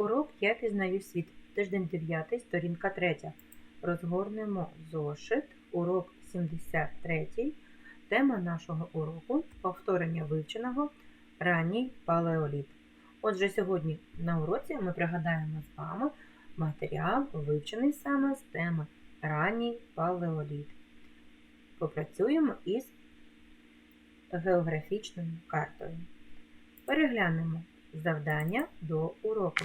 Урок Я пізнаю світ. Тиждень 9, сторінка 3. Розгорнемо зошит. Урок 73. Тема нашого уроку повторення вивченого ранній палеоліт. Отже, сьогодні на уроці ми пригадаємо з вами матеріал, вивчений саме з теми ранній палеоліт. Попрацюємо із географічною картою. Переглянемо завдання до уроку.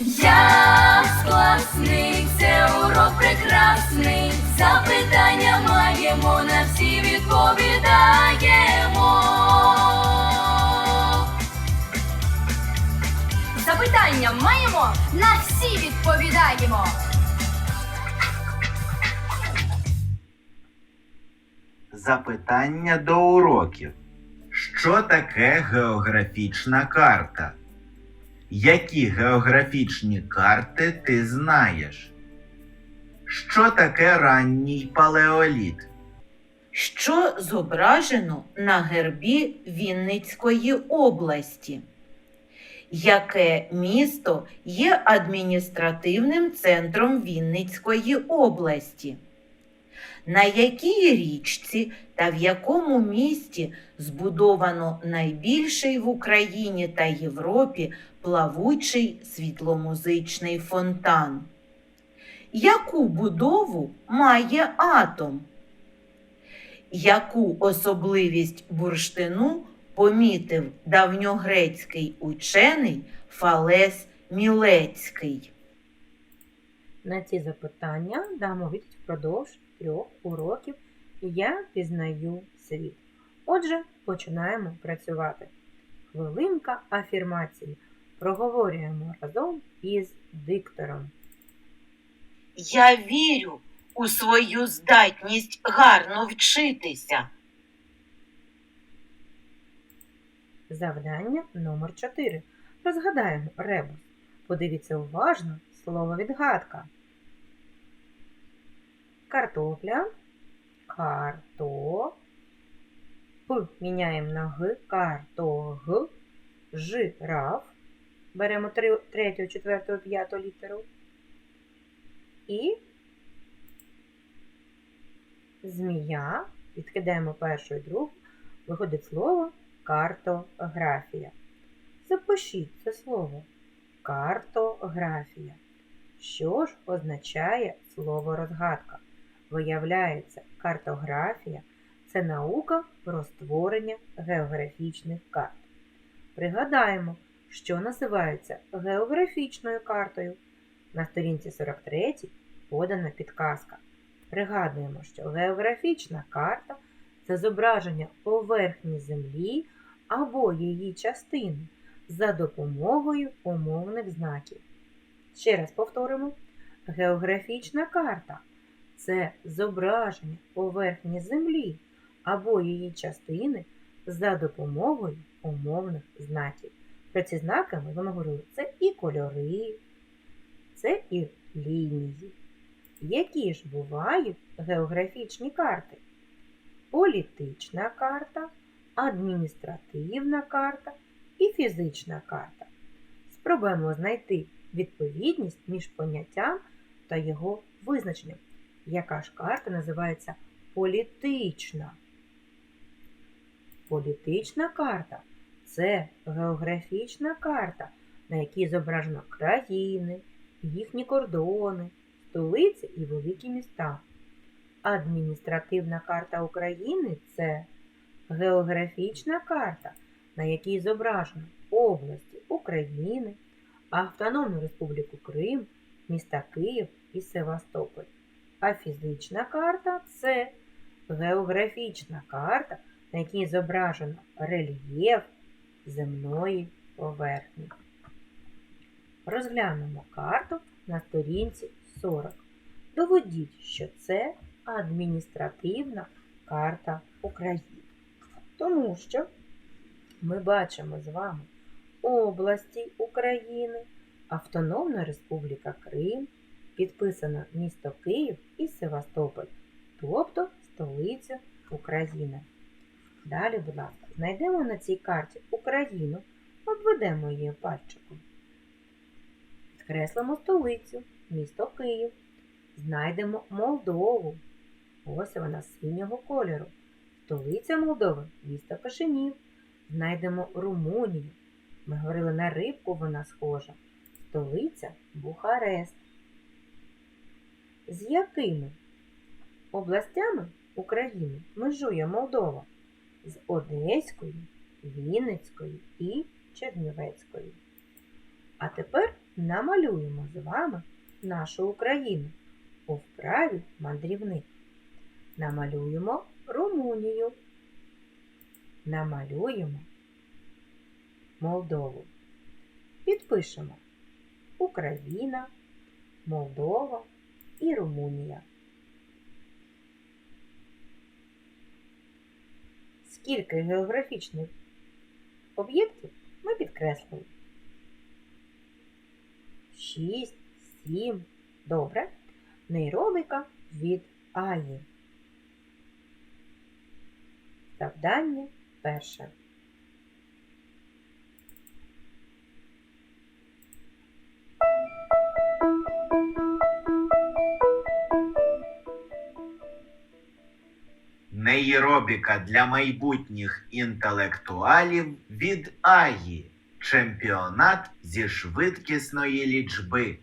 Япс класний, це урок прекрасний. Запитання маємо, на всі відповідаємо. Запитання маємо, на всі відповідаємо. Запитання до уроків. Що таке географічна карта? Які географічні карти ти знаєш? Що таке ранній палеоліт? що зображено на гербі Вінницької області. Яке місто є адміністративним центром Вінницької області? На якій річці та в якому місті збудовано найбільший в Україні та Європі плавучий світломузичний фонтан? Яку будову має атом? Яку особливість бурштину помітив давньогрецький учений Фалес Мілецький? На ці запитання дамо відповідь впродовж трьох уроків Я пізнаю світ. Отже, починаємо працювати. Хвилинка афірмації. Проговорюємо разом із диктором. Я вірю у свою здатність гарно вчитися. Завдання номер 4. Розгадаємо ребус. Подивіться уважно слово відгадка. Картопля. Карто. П міняємо на Г. Картог. Жираф. Беремо третю, четверту, п'яту літеру. І змія. Відкидаємо першу і другу. Виходить слово картографія. Запишіть це слово картографія. Що ж означає слово розгадка? Виявляється, картографія це наука про створення географічних карт. Пригадаємо, що називається географічною картою. На сторінці 43 подана підказка. Пригадуємо, що географічна карта це зображення поверхні Землі або її частини за допомогою умовних знаків. Ще раз повторимо: географічна карта це зображення поверхні Землі або її частини за допомогою умовних знаків. Про ці знаки ми з вами говорили, це і кольори, це і лінії. Які ж бувають географічні карти? Політична карта, адміністративна карта і фізична карта. Спробуємо знайти відповідність між поняттям та його визначенням. Яка ж карта називається політична? Політична карта це географічна карта, на якій зображено країни, їхні кордони, столиці і великі міста. Адміністративна карта України це географічна карта, на якій зображено області України, Автономну Республіку Крим, міста Київ і Севастополь. А фізична карта це географічна карта, на якій зображено рельєф земної поверхні. Розглянемо карту на сторінці 40. Доведіть, що це адміністративна карта України. Тому що ми бачимо з вами області України, Автономна Республіка Крим, підписано місто Київ і Севастополь, тобто столиця України. Далі, будь ласка, знайдемо на цій карті Україну, обведемо її пальчиком. Підкреслимо столицю, місто Київ. Знайдемо Молдову. Ось вона синього кольору. Столиця Молдови місто Кишинів. Знайдемо Румунію. Ми говорили, на рибку вона схожа. Столиця Бухарест. З якими областями України межує Молдова? З Одеською, Вінницькою і Чернівецькою. А тепер намалюємо з вами нашу Україну у вправі мандрівник. Намалюємо Румунію. Намалюємо Молдову. Підпишемо Україна, Молдова і Румунія. Скільки географічних об'єктів ми підкреслили? 6, 7. Добре. Нейробіка від Аї. Завдання перше. Нейробіка для майбутніх інтелектуалів від Аї. Чемпіонат зі швидкісної лічби.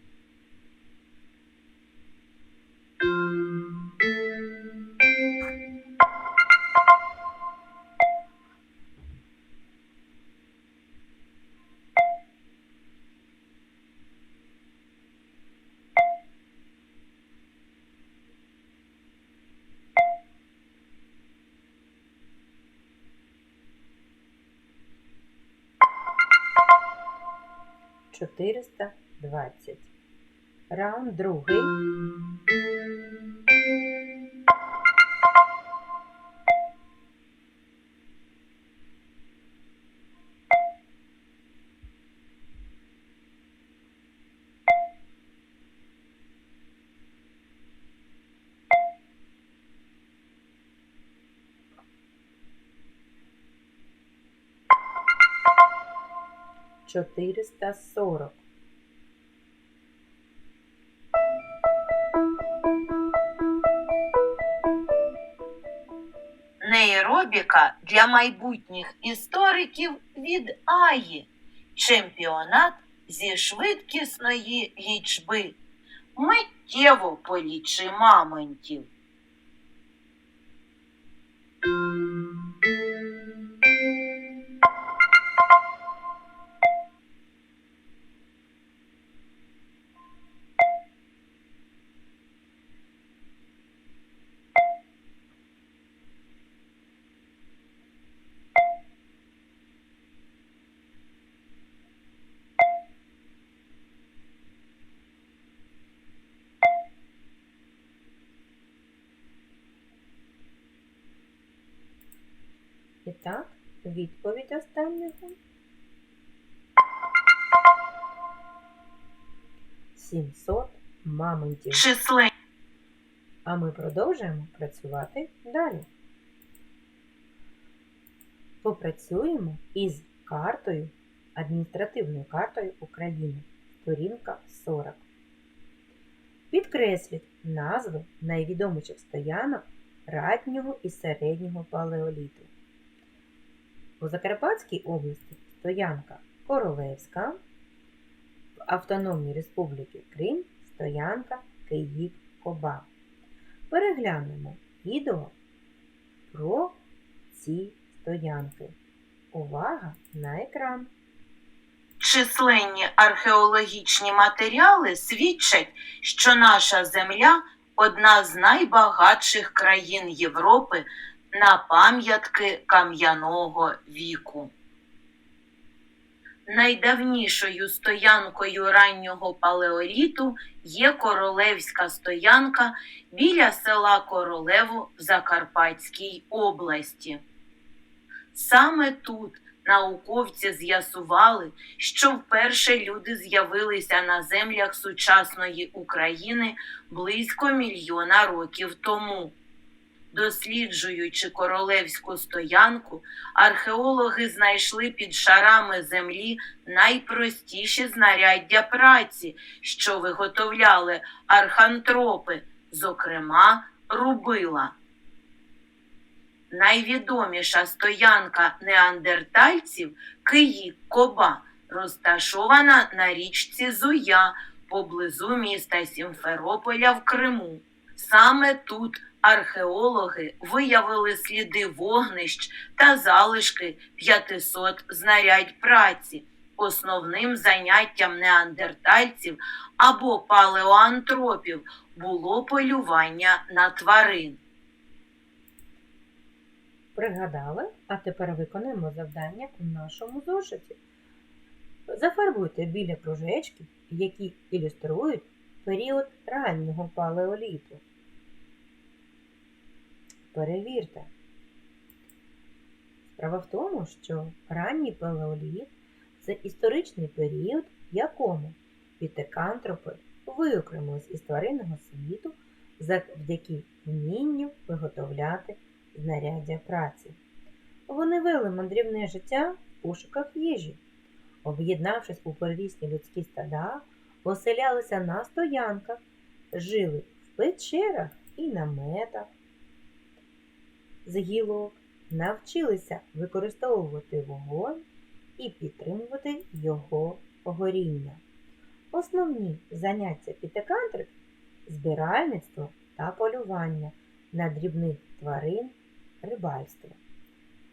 Чотириста двадцять. Раунд другий. Чотириста сорок. Нейробіка для майбутніх істориків від Аї. Чемпіонат зі швидкісної лічби. Миттєво полічи мамонтів. І так, відповідь останнього. 700 мамонтів. Численні А ми продовжуємо працювати далі. Попрацюємо із картою, адміністративною картою України. Сторінка 40. Підкресліть назви найвідоміших стоянок раннього і середнього палеоліту. У Закарпатській області стоянка Королевська, в Автономній Республіці Крим стоянка Київ-Коба. Переглянемо відео про ці стоянки. Увага на екран! численні археологічні матеріали свідчать, що наша земля одна з найбагатших країн Європи на пам'ятки кам'яного віку. Найдавнішою стоянкою раннього палеоліту є королевська стоянка біля села Королево в Закарпатській області. Саме тут науковці з'ясували, що вперше люди з'явилися на землях сучасної України близько мільйона років тому. Досліджуючи королевську стоянку, археологи знайшли під шарами землі найпростіші знаряддя праці, що виготовляли архантропи, зокрема рубила. Найвідоміша стоянка неандертальців Київ Коба розташована на річці Зуя поблизу міста Сімферополя в Криму. Саме тут археологи виявили сліди вогнищ та залишки 500 знарядь праці. Основним заняттям неандертальців або палеоантропів було полювання на тварин. Пригадали, а тепер виконаємо завдання у нашому зошиті. Зафарбуйте біля кружечки, які ілюструють період раннього палеоліту. Перевірте. Справа в тому, що ранній палеоліт це історичний період, в якому пітекантропи виокремились із тваринного світу завдяки вмінню виготовляти знаряддя праці. Вони вели мандрівне життя в пошуках їжі. Об'єднавшись у первісні людські стада, оселялися на стоянках, жили в печерах і наметах з гілок, навчилися використовувати вогонь і підтримувати його горіння. Основні заняття пітекантрів – збиральництво та полювання на дрібних тварин рибальство.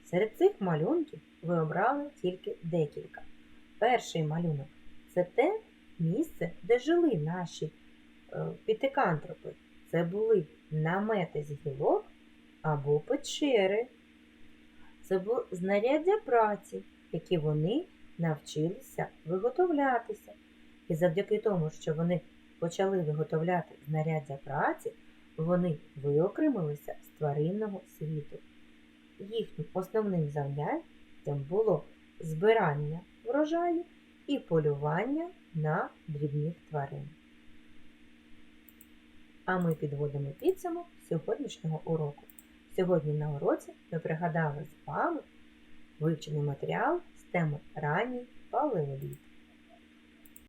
Серед цих малюнків ви обрали тільки декілька. Перший малюнок це те місце, де жили наші е, пітекантропи. Це були намети з гілок або печери. Це було знаряддя праці, які вони навчилися виготовлятися. І завдяки тому, що вони почали виготовляти знаряддя праці, вони виокремилися з тваринного світу. Їхнім основним заняттям було збирання врожаю і полювання на дрібних тварин. А ми підводимо підсумок сьогоднішнього уроку. Сьогодні на уроці ми пригадали з вами вивчений матеріал з теми ранній палеоліт.